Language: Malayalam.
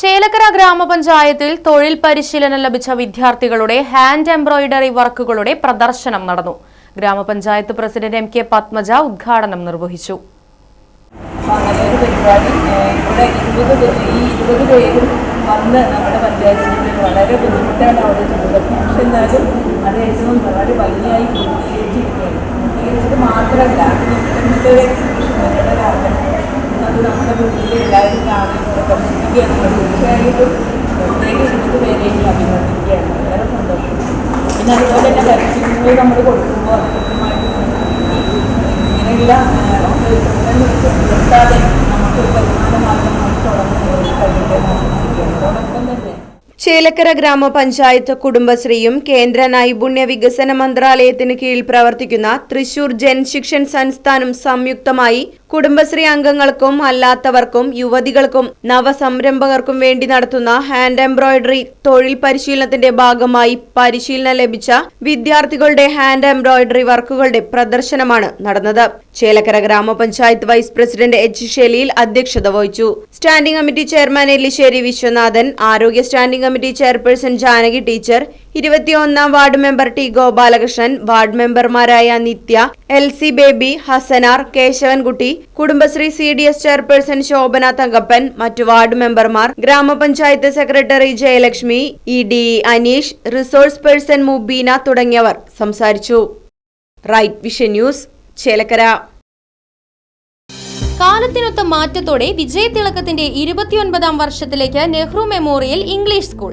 ചേലക്കര ഗ്രാമപഞ്ചായത്തിൽ തൊഴിൽ പരിശീലനം ലഭിച്ച വിദ്യാർത്ഥികളുടെ ഹാൻഡ് എംബ്രോയിഡറി വർക്കുകളുടെ പ്രദർശനം നടന്നു. ഗ്രാമപഞ്ചായത്ത് പ്രസിഡന്റ് എം കെ പത്മജ ഉദ്ഘാടനം നിർവഹിച്ചു. വന്ന് നമ്മുടെ വളരെ ബുദ്ധിമുട്ടാണ് അവിടെ ചെയ്തത് പക്ഷെ എന്നാലും അത് ഏറ്റവും വളരെ ഭംഗിയായി പൂർത്തീകരിച്ചിരിക്കുകയാണ് മാത്രമല്ല ഇന്നത്തെ ഒരു എക്സിബിഷൻ വരുടെ കാരണം അത് നമ്മുടെ മുന്നിൽ എല്ലാവരും കാണാൻ പിന്നെ അതുപോലെ തന്നെ പരിശീലനങ്ങൾ നമ്മൾ കൊടുക്കുമ്പോൾ ഇങ്ങനെയുള്ള ചേലക്കര ഗ്രാമപഞ്ചായത്ത് കുടുംബശ്രീയും കേന്ദ്ര നൈപുണ്യ വികസന മന്ത്രാലയത്തിന് കീഴിൽ പ്രവർത്തിക്കുന്ന തൃശൂർ ജൻശിക്ഷൻ സംസ്ഥാനം സംയുക്തമായി കുടുംബശ്രീ അംഗങ്ങൾക്കും അല്ലാത്തവർക്കും യുവതികൾക്കും നവസംരംഭകർക്കും വേണ്ടി നടത്തുന്ന ഹാൻഡ് എംബ്രോയിഡറി തൊഴിൽ പരിശീലനത്തിന്റെ ഭാഗമായി പരിശീലനം ലഭിച്ച വിദ്യാർത്ഥികളുടെ ഹാൻഡ് എംബ്രോയിഡറി വർക്കുകളുടെ പ്രദർശനമാണ് നടന്നത്. ചേലക്കര ഗ്രാമപഞ്ചായത്ത് വൈസ് പ്രസിഡന്റ് എച്ച് ഷെലിയിൽ അധ്യക്ഷത വഹിച്ചു. Standing committee chairman Ellissery Viswanathan ആരോഗ്യ standing committee chairperson Janaki teacher ഇരുപത്തിയൊന്നാം ward member T Gopalakrishnan ward മെമ്പർമാരായ Nithya L C Baby Hasanar Keshavankutty Kudumbashree C D S chairperson Shobhana Thankappan മറ്റു വാർഡ് മെമ്പർമാർ ഗ്രാമപഞ്ചായത്ത് secretary Jayalakshmi E D Aneesh resource person Mubeena തുടങ്ങിയവർ സംസാരിച്ചു. Right Vision News Chelakkara. കാലത്തിനൊത്ത മാറ്റത്തോടെ വിജയതിളക്കത്തിന്റെ ഇരുപത്തിയൊൻപതാം വർഷത്തിലേക്ക് നെഹ്റു മെമ്മോറിയൽ ഇംഗ്ലീഷ് സ്കൂൾ.